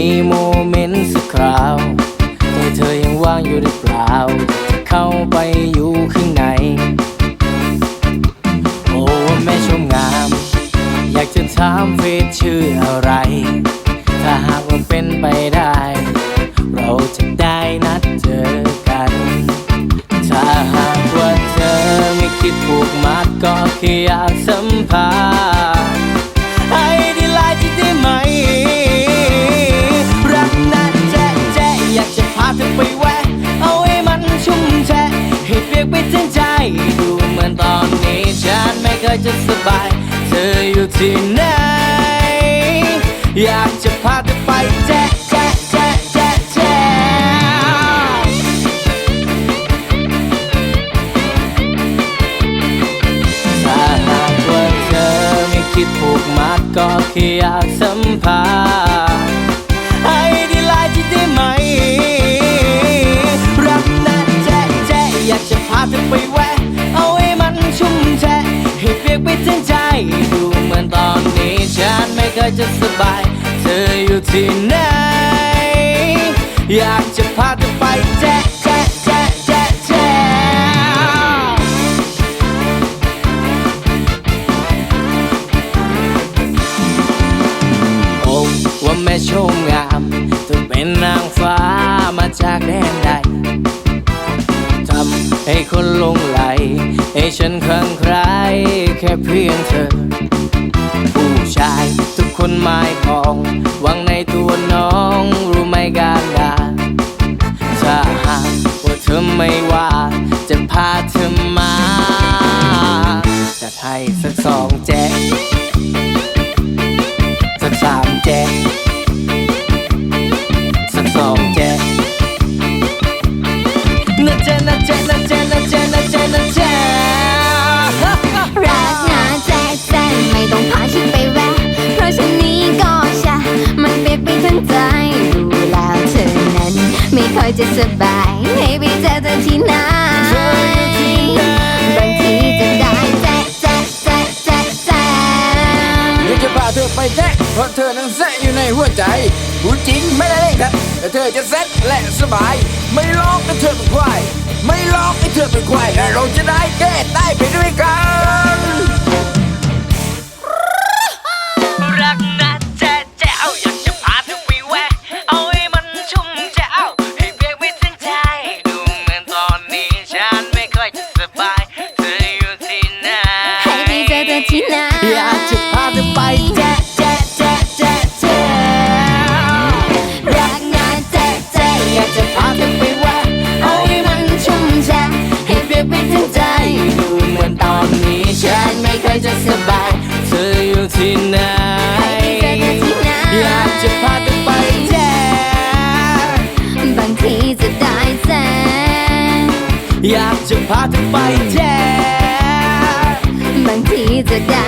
มีโมเมนต์สักคราวแต่เธอยังว่างอยู่หรือเปล่า เข้าไปอยู่ข้างใน โอ้แม่ชมงาม อยากจะถามเฟซชื่ออะไร ถ้าหากมันเป็นไปได้ เราจะได้นัดเจอกัน ถ้าหากว่าเธอไม่คิดผูกมัดก็แค่อยากสัมผัส เธอไปแวะ เอาให้มันชุ่มแช่ให้เปียกไปทั้งใจ ดูเหมือนตอนนี้ฉันไม่เคยจะสบาย เธออยู่ที่ไหน อยากจะพาเธอไปแจ๊ะแจ๊ะแจ๊ะแจ๊ะแจ๊ะถ้าหากว่าเธอไม่คิดผูกมัดก็แค่อยากสัมผัสาจะพาเธอไปแวะ เอาให้มันชุ่มแช่ให้เปียกไปทั้งใจ ดูเหมือนตอนนี้ฉันไม่เคยจะสบาย เธออยู่ที่ไหน อยากจะพาเธอไปแจ๊ะแจ๊ะแจ๊ะแจ๊ะแจ๊ะโอ้ว่าแม่ชมงามเธอเป็นนางฟ้ามาจากแดนใด ให้คนลงไหล ให้ฉันคลั่งไคล้แค่เพียงเธอ ผู้ชายทุกคนหมายปองหวังในตัวน้องรู้ไหมการดาถ้าหากว่าเธอไม่ว่า จะพาเธอมา จะให้สักสองแจ๊ อยจะสบายให้ไปเจอเธอที่ไหนบางทีจะได้แจ๊ะแจ๊ะแจ๊ะแจ๊ะแจ๊ะเดี๋ยวจะพาเธอไปแท็กเพราะเธอนั้นแซะอยู่ในหัวใจพูดจริงไม่ได้เล่นครับแต่เธอจะแซะและสบาย ไม่ลอกให้เธอเป็นควายไม่ลอกให้เธอเป็นควายและเราจะได้แก้ได้ไปด้วยกัน จะสบาย เธออยู่ที่ไหนให้ไปเจอเธอที่ไหน อยากจะพาเธอไปแจ๊ะบางทีจะได้แสงอยากจะพาเธอไปแจ๊ะบางทีจะได้